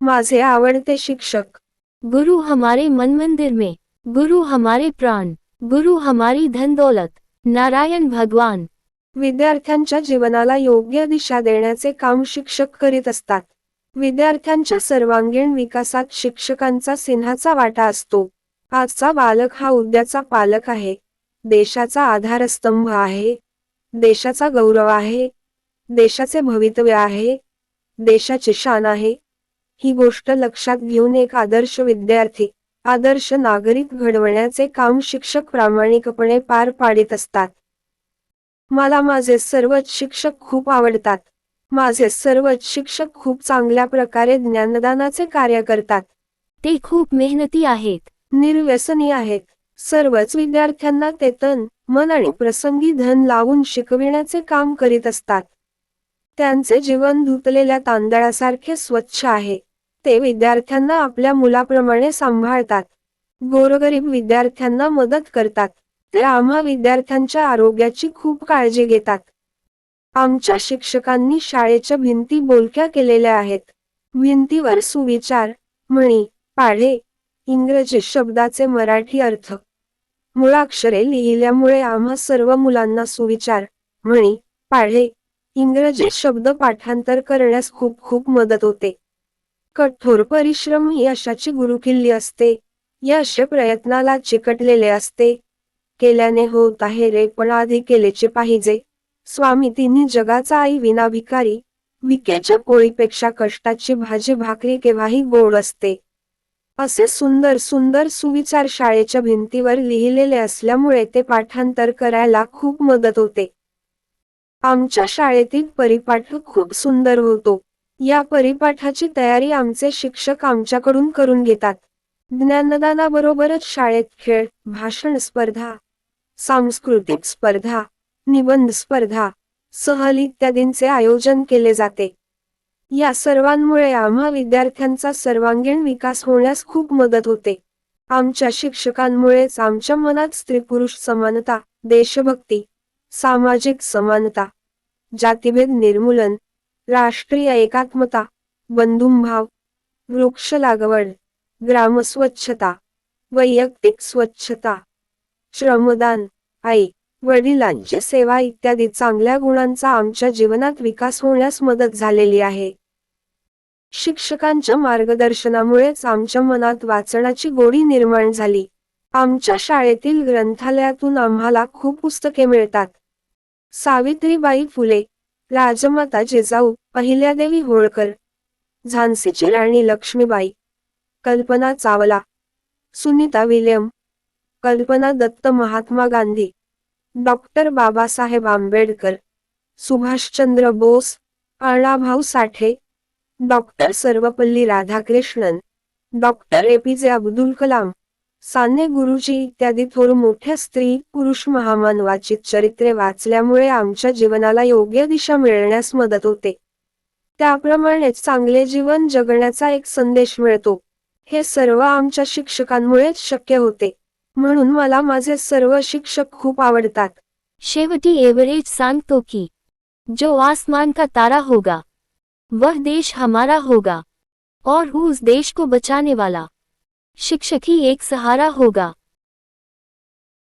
माझे आवडते शिक्षक. गुरु हमारे मन मंदिर में गुरु हमारे प्राण गुरु हमारी धन दौलत नारायण भगवान. विद्यार्थ्यांच्या जीवनाला योग्य दिशा देण्याचे काम शिक्षक करीत असतात. विद्यार्थ्यांच्या सर्वांगीण विकासात शिक्षकांचा सिंहाचा वाटा असतो. आजचा बालक हा उद्याचा पालक आहे. देशाचा आधारस्तंभ आहे. देशाचा गौरव आहे. देशाचे भवितव्य आहे. देशाची शान आहे. ही गोष्ट लक्षात घेऊन एक आदर्श विद्यार्थी आदर्श नागरिक घडवण्याचे काम शिक्षक प्रामाणिकपणे पार पाडित असतात. मला माझे सर्वच शिक्षक खूप आवडतात. माझे सर्वच शिक्षक खूप चांगल्या प्रकारे ज्ञानदानाचे कार्य करतात. ते खूप मेहनती आहेत. निर्व्यसनी आहेत. सर्वच विद्यार्थ्यांना ते तन मन आणि प्रसंगी धन लावून शिकविण्याचे काम करीत असतात. त्यांचे जीवन धुतलेल्या तांदळासारखे स्वच्छ आहे. ते विद्यार्थ्यांना आपल्या मुलाप्रमाणे सांभाळतात. गोरगरीब विद्यार्थ्यांना मदत करतात. ते आम्हा विद्यार्थ्यांच्या आरोग्याची खूप काळजी घेतात. आमच्या शिक्षकांनी शाळेच्या भिंती बोलक्या केलेल्या आहेत. भिंतीवर सुविचार म्हणी पाढे इंग्रजी शब्दाचे मराठी अर्थ. मुळाक्षरे लिहिल्यामुळे आम्हा सर्व मुलांना सुविचार म्हणी पाढे इंग्रजी शब्द पाठांतर करण्यास खूप खूप मदत होते. कठोर परिश्रम ही यशाची गुरुकिल्ली असते. यश प्रयत्नाला चिकटलेले असते. केल्याने होत आहे रे पण आधी केलेचे पाहिजे. स्वामी तिन्ही जगाचा आई विनाभिकारी. विक्याच्या पोळीपेक्षा कष्टाची भाजी भाकरी केव्हाही गोड असते. असे सुंदर सुंदर सुविचार शाळेच्या भिंतीवर लिहिलेले असल्यामुळे ते पाठांतर करायला खूप मदत होते. आमच्या शाळेतील परिपाठ खूप सुंदर होतो. या परिपाठाची तयारी आमचे शिक्षक आमच्याकडून करून घेतात. ज्ञानदानाबरोबरच शाळेत खेळ भाषण स्पर्धा सांस्कृतिक स्पर्धा निबंध स्पर्धा सहल इत्यादींचे आयोजन केले जाते. या सर्वांमुळे आम्हा विद्यार्थ्यांचा सर्वांगीण विकास होण्यास खूप मदत होते. आमच्या शिक्षकांमुळेच आमच्या मनात स्त्री पुरुष समानता देशभक्ती सामाजिक समानता जातिभेद निर्मूलन राष्ट्रीय एकात्मता बंधुभाव वृक्ष लागवड ग्रामस्वच्छता वैयक्तिक स्वच्छता श्रमदान आई वडिलांची सेवा इत्यादी चांगल्या गुणांचा आमच्या जीवनात विकास होण्यास मदत झालेली आहे. शिक्षकांच्या मार्गदर्शनामुळेच आमच्या मनात वाचनाची गोडी निर्माण झाली. आमच्या शाळेतील ग्रंथालयातून आम्हाला खूप पुस्तके मिळतात. सावित्रीबाई फुले राजमाता जिजाऊ अहिल्यादेवी होळकर झान्सीची राणी लक्ष्मीबाई कल्पना Chawla Sunita William Kalpana Datta Mahatma Gandhi doctor Babasaheb Ambedkar Subhashchandra Bose Annabhau Sathe doctor Sarvepalli Radhakrishnan doctor A P J Abdul Kalam Sane Guruji इत्यादी थोर मोठ्या स्त्री पुरुष महामानवाची चरित्रे वाचल्यामुळे आमच्या जीवनाला योग्य दिशा मिळण्यास मदत होते. त्याप्रमाणेच चांगले जीवन जगण्याचा एक संदेश मिळतो. हे सर्व आमच्या शिक्षकांमुळेच शक्य होते. म्हणून मला माझे सर्व शिक्षक खूप आवडतात. शेवटी एवरेज सांगतो की जो आसमान का तारा होगा वह देश हमारा होगा और उस देश को बचाने वाला शिक्षक ही एक सहारा होगा.